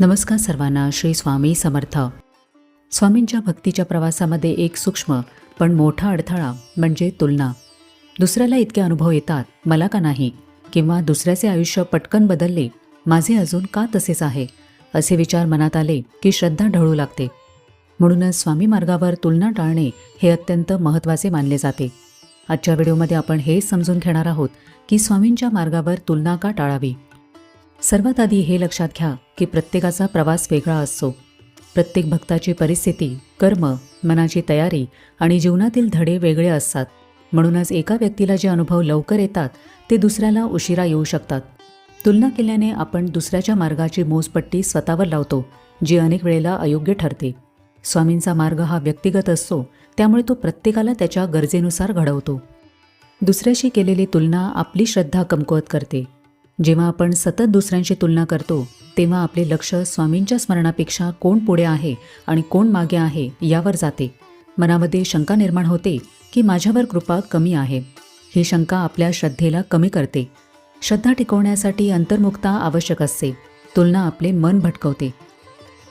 नमस्कार सर्वांना श्री स्वामी समर्थ. स्वामींच्या भक्तीच्या प्रवासामध्ये एक सूक्ष्म पण मोठा अडथळा म्हणजे तुलना. दुसऱ्याला इतके अनुभव येतात मला का नाही? किंवा दुसऱ्याचे आयुष्य पटकन बदलले माझे अजून का तसेच आहे? असे विचार मनात आले की श्रद्धा ढळू लागते. म्हणूनच स्वामी मार्गावर तुलना टाळणे हे अत्यंत महत्त्वाचे मानले जाते. आजच्या व्हिडिओमध्ये आपण हे समजून घेणार आहोत की स्वामींच्या मार्गावर तुलना का टाळावी? सर्वात आधी हे लक्षात घ्या की प्रत्येकाचा प्रवास वेगळा असतो. प्रत्येक भक्ताची परिस्थिती कर्म मनाची तयारी आणि जीवनातील धडे वेगळे असतात. म्हणूनच एका व्यक्तीला जे अनुभव लवकर येतात ते दुसऱ्याला उशिरा येऊ शकतात. तुलना केल्याने आपण दुसऱ्याच्या मार्गाची मोजपट्टी स्वतःवर लावतो जी अनेक वेळेला अयोग्य ठरते. स्वामींचा मार्ग हा व्यक्तिगत असतो त्यामुळे तो प्रत्येकाला त्याच्या गरजेनुसार घडवतो. दुसऱ्याशी केलेली तुलना आपली श्रद्धा कमकुवत करते. जेव्हा आपण सतत दुसऱ्यांशी तुलना करतो तेव्हा आपले लक्ष स्वामींच्या स्मरणापेक्षा कोण पुढे आहे आणि कोण मागे आहे यावर जाते. मनामध्ये शंका निर्माण होते की माझ्यावर कृपा कमी आहे. ही शंका आपल्या श्रद्धेला कमी करते. श्रद्धा टिकवण्यासाठी अंतर्मुक्ता आवश्यक असते. तुलना आपले मन भटकवते.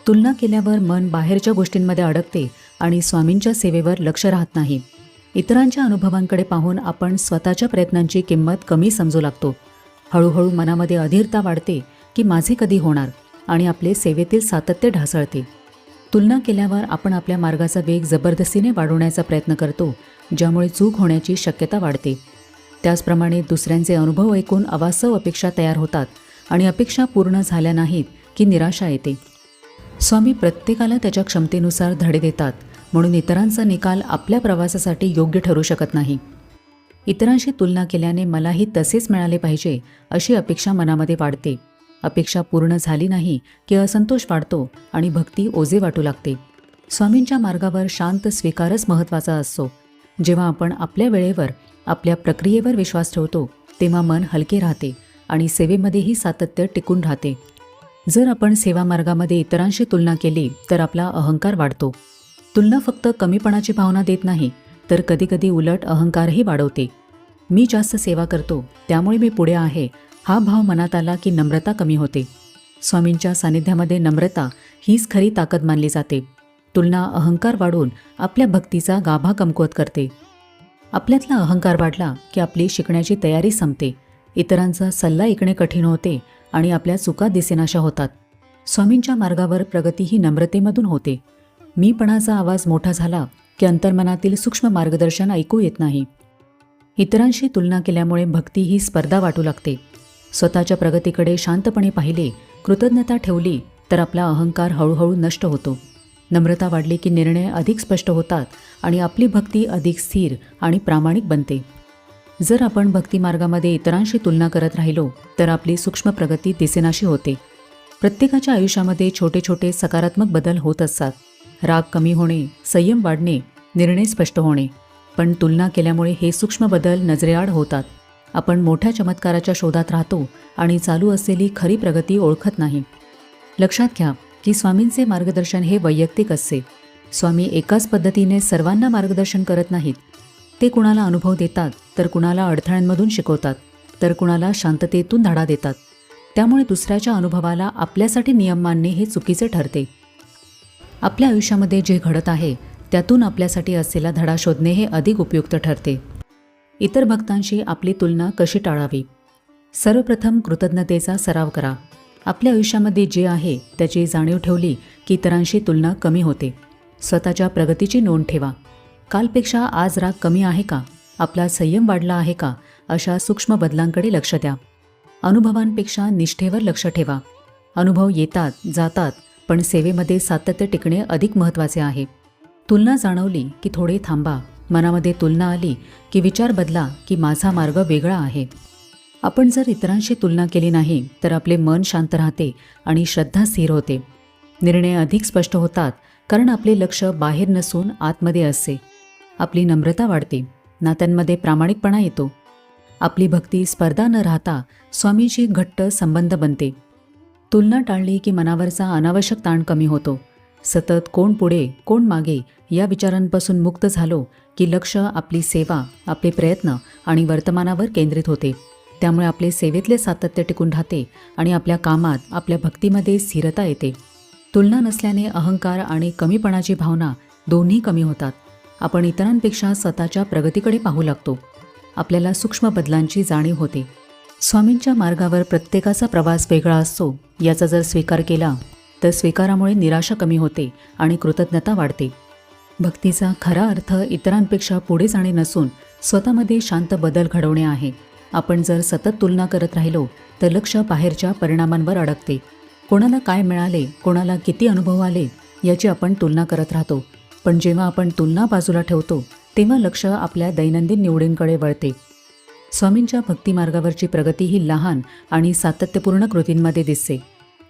तुलना केल्यावर मन बाहेरच्या गोष्टींमध्ये अडकते आणि स्वामींच्या सेवेवर लक्ष राहत नाही. इतरांच्या अनुभवांकडे पाहून आपण स्वतःच्या प्रयत्नांची किंमत कमी समजू लागतो. हळूहळू मनामध्ये अधीरता वाढते की माझे कधी होणार आणि आपले सेवेतील सातत्य ढासळते. तुलना केल्यावर आपण आपल्या मार्गाचा वेग जबरदस्तीने वाढवण्याचा प्रयत्न करतो ज्यामुळे चूक होण्याची शक्यता वाढते. त्याचप्रमाणे दुसऱ्यांचे अनुभव ऐकून अवास्तव अपेक्षा तयार होतात आणि अपेक्षा पूर्ण झाल्या नाहीत की निराशा येते. स्वामी प्रत्येकाला त्याच्या क्षमतेनुसार धडे देतात म्हणून इतरांचा निकाल आपल्या प्रवासासाठी योग्य ठरू शकत नाही. इतरांशी तुलना केल्याने मलाही तसेच मिळाले पाहिजे अशी अपेक्षा मनामध्ये वाढते. अपेक्षा पूर्ण झाली नाही की असंतोष वाढतो आणि भक्ती ओझे वाटू लागते. स्वामींच्या मार्गावर शांत स्वीकारच महत्त्वाचा असतो. जेव्हा आपण आपल्या वेळेवर आपल्या प्रक्रियेवर विश्वास ठेवतो तेव्हा मन हलके राहते आणि सेवेमध्येही सातत्य टिकून राहते. जर आपण सेवा मार्गामध्ये इतरांशी तुलना केली तर आपला अहंकार वाढतो. तुलना फक्त कमीपणाची भावना देत नाही तर कधीकधी उलट अहंकारही वाढवते. मी जास्त सेवा करतो त्यामुळे मी पुढे आहे. हा भाव मनात आला की नम्रता कमी होते. स्वामींच्या सानिध्यामध्ये नम्रता हीच खरी ताकद मानली जाते. तुलना अहंकार वाढून आपल्या भक्तीचा गाभा कमकुवत करते. आपल्यातला अहंकार वाढला की आपली शिकण्याची तयारी संपते. इतरांचा सल्ला ऐकणे कठीण होते आणि आपल्या चुका दिसेनाशा होतात. स्वामींच्या मार्गावर प्रगती ही नम्रतेमधून होते. मीपणाचा आवाज मोठा झाला की अंतर्मनातील सूक्ष्म मार्गदर्शन ऐकू येत नाही. इतरांशी तुलना केल्यामुळे भक्ती ही स्पर्धा वाटू लागते. स्वतःच्या प्रगतीकडे शांतपणे पाहिले कृतज्ञता ठेवली तर आपला अहंकार हळूहळू नष्ट होतो. नम्रता वाढली की निर्णय अधिक स्पष्ट होतात आणि आपली भक्ती अधिक स्थिर आणि प्रामाणिक बनते. जर आपण भक्तिमार्गामध्ये इतरांशी तुलना करत राहिलो तर आपली सूक्ष्म प्रगती दिसेनाशी होते. प्रत्येकाच्या आयुष्यामध्ये छोटे छोटे सकारात्मक बदल होत असतात. राग कमी होणे संयम वाढणे निर्णय स्पष्ट होणे. पण तुलना केल्यामुळे हे सूक्ष्म बदल नजरेआड होतात. आपण मोठ्या चमत्काराच्या शोधात राहतो आणि चालू असलेली खरी प्रगती ओळखत नाही. लक्षात घ्या की स्वामींचे मार्गदर्शन हे वैयक्तिक असते. स्वामी एकाच पद्धतीने सर्वांना मार्गदर्शन करत नाहीत. ते कुणाला अनुभव देतात तर कुणाला अडथळ्यांमधून शिकवतात तर कुणाला शांततेतून धडा देतात. त्यामुळे दुसऱ्याच्या अनुभवाला आपल्यासाठी नियम मानणे हे चुकीचे ठरते. आपल्या आयुष्यामध्ये जे घडत आहे त्यातून आपल्यासाठी असलेला धडा शोधणे हे अधिक उपयुक्त ठरते. इतर भक्तांशी आपली तुलना कशी टाळावी? सर्वप्रथम कृतज्ञतेचा सराव करा. आपल्या आयुष्यामध्ये जे आहे त्याची जाणीव ठेवली की इतरांशी तुलना कमी होते. स्वतःच्या प्रगतीची नोंद ठेवा. कालपेक्षा आज राग कमी आहे का? आपला संयम वाढला आहे का? अशा सूक्ष्म बदलांकडे लक्ष द्या. अनुभवांपेक्षा निष्ठेवर लक्ष ठेवा. अनुभव येतात जातात पण सेवेमध्ये सातत्य टिकणे अधिक महत्त्वाचे आहे. तुलना जाणवली की थोडे थांबा. मनामध्ये तुलना आली की विचार बदला की माझा मार्ग वेगळा आहे. आपण जर इतरांशी तुलना केली नाही तर आपले मन शांत राहते आणि श्रद्धा स्थिर होते. निर्णय अधिक स्पष्ट होतात कारण आपले लक्ष बाहेर नसून आतमध्ये असते. आपली नम्रता वाढते नात्यांमध्ये प्रामाणिकपणा येतो. आपली भक्ती स्पर्धा न राहता स्वामीशी घट्ट संबंध बनते. तुलना टाळली की मनावरचा अनावश्यक ताण कमी होतो. सतत कोण पुढे कोण मागे या विचारांपासून मुक्त झालो की लक्ष आपली सेवा आपले प्रयत्न आणि वर्तमानावर केंद्रित होते. त्यामुळे आपले सेवेतले सातत्य टिकून राहते आणि आपल्या कामात आपल्या भक्तीमध्ये स्थिरता येते. तुलना नसल्याने अहंकार आणि कमीपणाची भावना दोन्ही कमी होतात. आपण इतरांपेक्षा स्वतःच्या प्रगतीकडे पाहू लागतो. आपल्याला सूक्ष्म बदलांची जाणीव होते. स्वामींच्या मार्गावर प्रत्येकाचा प्रवास वेगळा असतो याचा जर स्वीकार केला तर स्वीकारामुळे निराशा कमी होते आणि कृतज्ञता वाढते. भक्तीचा खरा अर्थ इतरांपेक्षा पुढे जाणे नसून स्वतःमध्ये शांत बदल घडवणे आहे. आपण जर सतत तुलना करत राहिलो तर लक्ष बाहेरच्या परिणामांवर अडकते. कोणाला काय मिळाले कोणाला किती अनुभव आले याची आपण तुलना करत राहतो. पण जेव्हा आपण तुलना बाजूला ठेवतो तेव्हा लक्ष आपल्या दैनंदिन निवडींकडे वळते. स्वामींच्या भक्तिमार्गावरची प्रगती ही लहान आणि सातत्यपूर्ण कृतींमध्ये दिसते.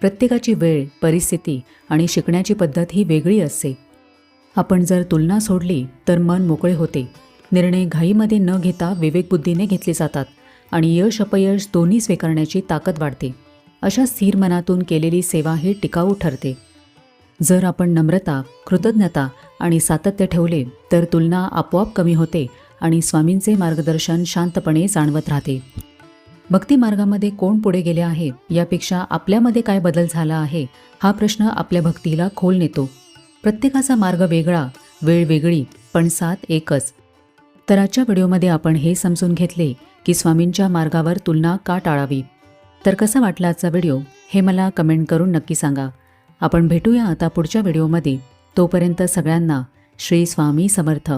प्रत्येकाची वेळ परिस्थिती आणि शिकण्याची पद्धत ही वेगळी असते. आपण जर तुलना सोडली तर मन मोकळे होते. निर्णय घाईमध्ये न घेता विवेकबुद्धीने घेतले जातात आणि यश अपयश दोन्ही स्वीकारण्याची ताकद वाढते. अशा स्थिर मनातून केलेली सेवा ही टिकाऊ ठरते. जर आपण नम्रता कृतज्ञता आणि सातत्य ठेवले तर तुलना आपोआप कमी होते आणि स्वामींचे मार्गदर्शन शांतपणे जाणवत राहते. भक्ती मार्गामध्ये कोण पुढे गेले आहे? यापेक्षा आपल्यामध्ये काय बदल झाला आहे? हा प्रश्न आपल्या भक्तीला खोल नेतो. प्रत्येकाचा मार्ग वेगळा वेळ वेगळी पण साथ एकच. तर आजच्या व्हिडिओमध्ये आपण हे समजून घेतले की स्वामींच्या मार्गावर तुलना का टाळावी? तर कसा वाटला आजचा व्हिडिओ? हे मला कमेंट करून नक्की सांगा. आपण भेटूया आता पुढच्या व्हिडिओमध्ये. तोपर्यंत सगळ्यांना श्री स्वामी समर्थ.